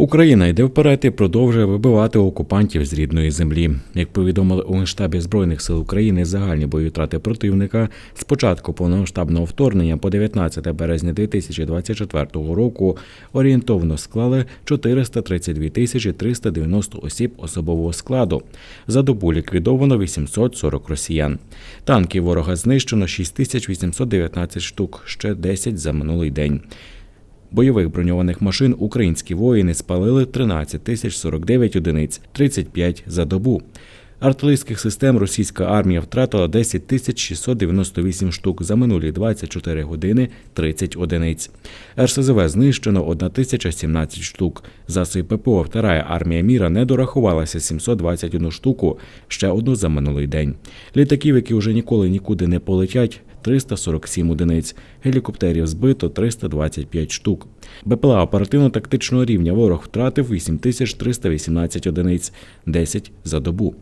Україна йде вперед і продовжує вибивати окупантів з рідної землі. Як повідомили у Генштабі Збройних сил України, загальні бойові втрати противника з початку повномасштабного вторгнення по 19 березня 2024 року орієнтовно склали 432 тисячі 390 осіб особового складу. За добу ліквідовано 840 росіян. Танків ворога знищено 6819 штук, ще 10 за минулий день. Бойових броньованих машин українські воїни спалили 13 тисяч 49 одиниць, 35 за добу. Артилерійських систем російська армія втратила 10 тисяч 698 штук за минулі 24 години 30 одиниць. РСЗВ знищено 1017 штук. Засоби ППО Вторая армія міра не дорахувалася 721 штуку, ще одну за минулий день. Літаків, які вже ніколи нікуди не полетять, 347 одиниць, гелікоптерів збито 325 штук. БПЛА оперативно-тактичного рівня ворог втратив 8318 одиниць, 10 за добу.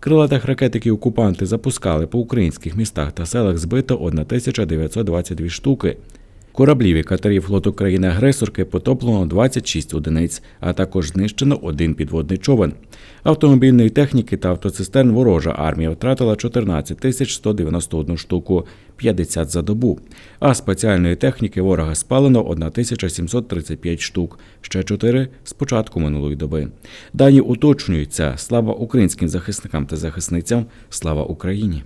Крилатих ракет, які окупанти запускали по українських містах та селах, збито 1922 штуки. Кораблів і катерів флоту країни-агресорки потоплено 26 одиниць, а також знищено один підводний човен. Автомобільної техніки та автоцистерн ворожа армія втратила 14 тисяч 191 штуку, 50 за добу. А спеціальної техніки ворога спалено 1735 штук, ще 4 з початку минулої доби. Дані уточнюються. Слава українським захисникам та захисницям, слава Україні!